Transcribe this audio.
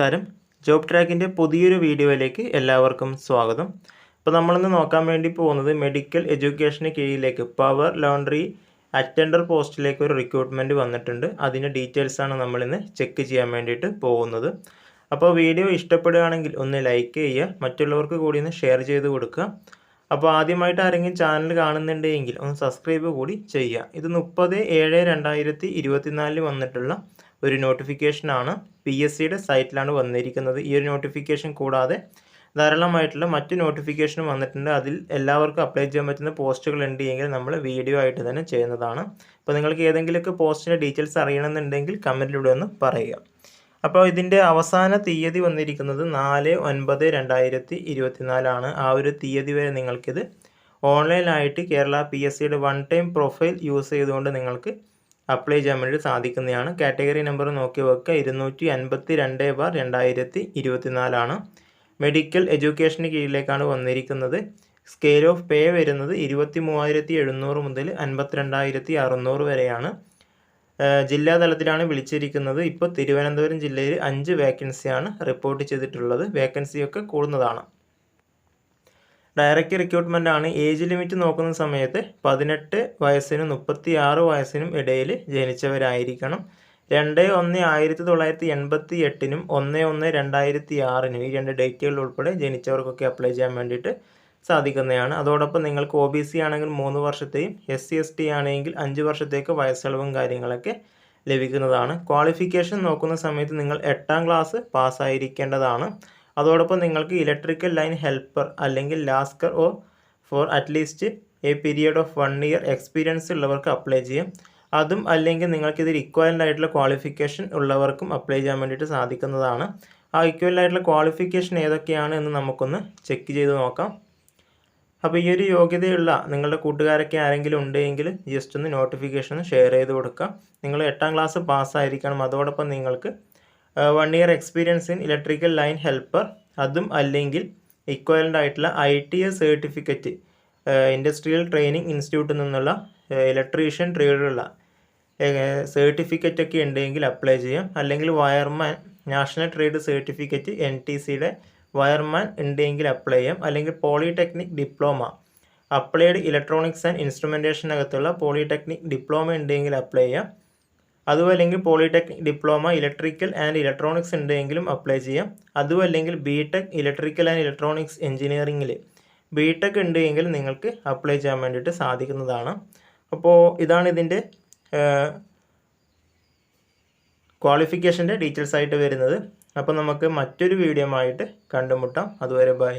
നമസ്കാരം. ജോബ് ട്രാക്കിന്റെ പുതിയൊരു വീഡിയോയിലേക്ക് എല്ലാവർക്കും സ്വാഗതം. ഇപ്പോൾ നമ്മളിന്ന് നോക്കാൻ വേണ്ടി പോകുന്നത് മെഡിക്കൽ എഡ്യൂക്കേഷന് കീഴിലേക്ക് പവർ ലോണ്ടറി അറ്റൻഡർ പോസ്റ്റിലേക്ക് ഒരു റിക്രൂട്ട്മെന്റ് വന്നിട്ടുണ്ട്. അതിന്റെ ഡീറ്റെയിൽസാണ് നമ്മളിന്ന് ചെക്ക് ചെയ്യാൻ വേണ്ടിയിട്ട് പോകുന്നത്. അപ്പോൾ വീഡിയോ ഇഷ്ടപ്പെടുകയാണെങ്കിൽ ഒന്ന് ലൈക്ക് ചെയ്യുക മറ്റുള്ളവർക്ക് കൂടി ഒന്ന് ഷെയർ ചെയ്ത് കൊടുക്കുക. അപ്പോൾ ആദ്യമായിട്ട് ആരെങ്കിലും ചാനൽ കാണുന്നുണ്ടെങ്കിൽ ഒന്ന് സബ്സ്ക്രൈബ് കൂടി ചെയ്യുക. ഇത് മുപ്പത് ഏഴ് രണ്ടായിരത്തി ഇരുപത്തിനാലിൽ വന്നിട്ടുള്ള ഒരു നോട്ടിഫിക്കേഷനാണ് പി എസ് സിയുടെ സൈറ്റിലാണ് വന്നിരിക്കുന്നത്. ഈ ഒരു നോട്ടിഫിക്കേഷൻ കൂടാതെ ധാരാളമായിട്ടുള്ള മറ്റ് നോട്ടിഫിക്കേഷനും വന്നിട്ടുണ്ട്. അതിൽ എല്ലാവർക്കും അപ്ലൈ ചെയ്യാൻ പറ്റുന്ന പോസ്റ്റുകൾ ഉണ്ട് എങ്കിൽ നമ്മൾ വീഡിയോ ആയിട്ട് തന്നെ ചെയ്യുന്നതാണ്. അപ്പോൾ നിങ്ങൾക്ക് ഏതെങ്കിലുമൊക്കെ പോസ്റ്റിന്റെ ഡീറ്റെയിൽസ് അറിയണമെന്നുണ്ടെങ്കിൽ കമന്റിലൂടെ ഒന്ന് പറയുക. അപ്പോൾ ഇതിന്റെ അവസാന തീയതി വന്നിരിക്കുന്നത് നാല് ഒൻപത് രണ്ടായിരത്തി ഇരുപത്തിനാലാണ് ആ ഒരു തീയതി വരെ നിങ്ങൾക്കിത് ഓൺലൈനായിട്ട് കേരള പി എസ് സിയുടെ വൺ ടൈം പ്രൊഫൈൽ യൂസ് ചെയ്തുകൊണ്ട് നിങ്ങൾക്ക് അപ്ലൈ ചെയ്യാൻ വേണ്ടി സാധിക്കുന്നതാണ്. കാറ്റഗറി നമ്പർ നോക്കി വെക്കുക. ഇരുന്നൂറ്റി അൻപത്തി രണ്ട് ബാർ രണ്ടായിരത്തി ഇരുപത്തിനാലാണ് മെഡിക്കൽ എഡ്യൂക്കേഷന് കീഴിലേക്കാണ് വന്നിരിക്കുന്നത്. സ്കെയിൽ ഓഫ് പേ വരുന്നത് ഇരുപത്തി മൂവായിരത്തി എഴുന്നൂറ് മുതൽ അൻപത്തിരണ്ടായിരത്തി അറുന്നൂറ് വരെയാണ്. ജില്ലാ തലത്തിലാണ് വിളിച്ചിരിക്കുന്നത്. ഇപ്പോൾ തിരുവനന്തപുരം ജില്ലയിൽ അഞ്ച് വേക്കൻസിയാണ് റിപ്പോർട്ട് ചെയ്തിട്ടുള്ളത്. വേക്കൻസിയൊക്കെ കൂടുന്നതാണ്. ഡയറക്റ്റ് റിക്രൂട്ട്മെന്റ് ആണ് ഏജ് ലിമിറ്റ് നോക്കുന്ന സമയത്ത് പതിനെട്ട് വയസ്സിനും മുപ്പത്തി ആറ് വയസ്സിനും ഇടയിൽ ജനിച്ചവരായിരിക്കണം. രണ്ട് ഒന്ന് ആയിരത്തി തൊള്ളായിരത്തി എൺപത്തി എട്ടിനും ഒന്ന് ഒന്ന് രണ്ടായിരത്തി ആറിനും ഈ രണ്ട് ഡേറ്റുകൾ ഉൾപ്പെടെ ജനിച്ചവർക്കൊക്കെ അപ്ലൈ ചെയ്യാൻ വേണ്ടിയിട്ട് സാധിക്കുന്നതാണ്. അതോടൊപ്പം നിങ്ങൾക്ക് ഒ ബി സി ആണെങ്കിൽ മൂന്ന് വർഷത്തെയും എസ് സി എസ് ടി ആണെങ്കിൽ അഞ്ച് വർഷത്തേക്ക് വയസ്സളവും കാര്യങ്ങളൊക്കെ ലഭിക്കുന്നതാണ്. ക്വാളിഫിക്കേഷൻ നോക്കുന്ന സമയത്ത് നിങ്ങൾ എട്ടാം ക്ലാസ് പാസ്സായിരിക്കേണ്ടതാണ് അതോടൊപ്പം നിങ്ങൾക്ക് ഇലക്ട്രിക്കൽ ലൈൻ ഹെൽപ്പർ അല്ലെങ്കിൽ lascar or for at least a period of one year experience ഉള്ളവർക്ക് അപ്ലൈ ചെയ്യാം. അതും അല്ലെങ്കിൽ നിങ്ങൾക്ക് ഇതിൽ ഇക്വലന്റ് ആയിട്ടുള്ള ക്വാളിഫിക്കേഷൻ ഉള്ളവർക്കും അപ്ലൈ ചെയ്യാൻ വേണ്ടിയിട്ട് സാധിക്കുന്നതാണ്. ആ ഇക്വലന്റ് ആയിട്ടുള്ള ക്വാളിഫിക്കേഷൻ ഏതൊക്കെയാണ് എന്ന് നമുക്കൊന്ന് ചെക്ക് ചെയ്ത് നോക്കാം. അപ്പോൾ ഈ ഒരു യോഗ്യതയുള്ള നിങ്ങളുടെ കൂട്ടുകാരൊക്കെ ആരെങ്കിലും ഉണ്ടെങ്കിൽ ജസ്റ്റ് ഒന്ന് നോട്ടിഫിക്കേഷൻ ഷെയർ ചെയ്ത് കൊടുക്കുക. നിങ്ങൾ എട്ടാം ക്ലാസ് പാസ്സായിരിക്കണം അതോടൊപ്പം നിങ്ങൾക്ക് one year experience in electrical line helper അതും അല്ലെങ്കിൽ ഇക്വലന്റ് ആയിട്ടുള്ള I T A certificate industrial training ഇൻസ്റ്റിറ്റ്യൂട്ടിൽ നിന്നുള്ള ഇലക്ട്രീഷ്യൻ ട്രേഡിലുള്ള സർട്ടിഫിക്കറ്റ് ഒക്കെ ഉണ്ടെങ്കിൽ അപ്ലൈ ചെയ്യാം. അല്ലെങ്കിൽ wireman national trade certificate N T സിയുടെ വയർമാൻ ഉണ്ടെങ്കിൽ അപ്ലൈ ചെയ്യാം. അല്ലെങ്കിൽ polytechnic diploma applied electronics and ഇൻസ്ട്രുമെന്റേഷനകത്തുള്ള polytechnic diploma ഉണ്ടെങ്കിൽ അപ്ലൈ ചെയ്യാം. അതും അല്ലെങ്കിൽ ഡിപ്ലോമ ഇലക്ട്രിക്കൽ ആൻഡ് ഇലക്ട്രോണിക്സ് ഉണ്ടെങ്കിലും അപ്ലൈ ചെയ്യാം. അതും അല്ലെങ്കിൽ B tech electrical and electronics എഞ്ചിനീയറിംഗിൽ ബി ടെക് ഉണ്ട് എങ്കിൽ നിങ്ങൾക്ക് അപ്ലൈ ചെയ്യാൻ വേണ്ടിയിട്ട് സാധിക്കുന്നതാണ്. അപ്പോൾ ഇതാണ് ഇതിന്റെ ക്വാളിഫിക്കേഷന്റെ ഡീറ്റെയിൽസ് ആയിട്ട് വരുന്നത്. അപ്പോൾ നമുക്ക് മറ്റൊരു വീഡിയോ ആയിട്ട് കണ്ടുമുട്ടാം. അതുവരെ ബൈ.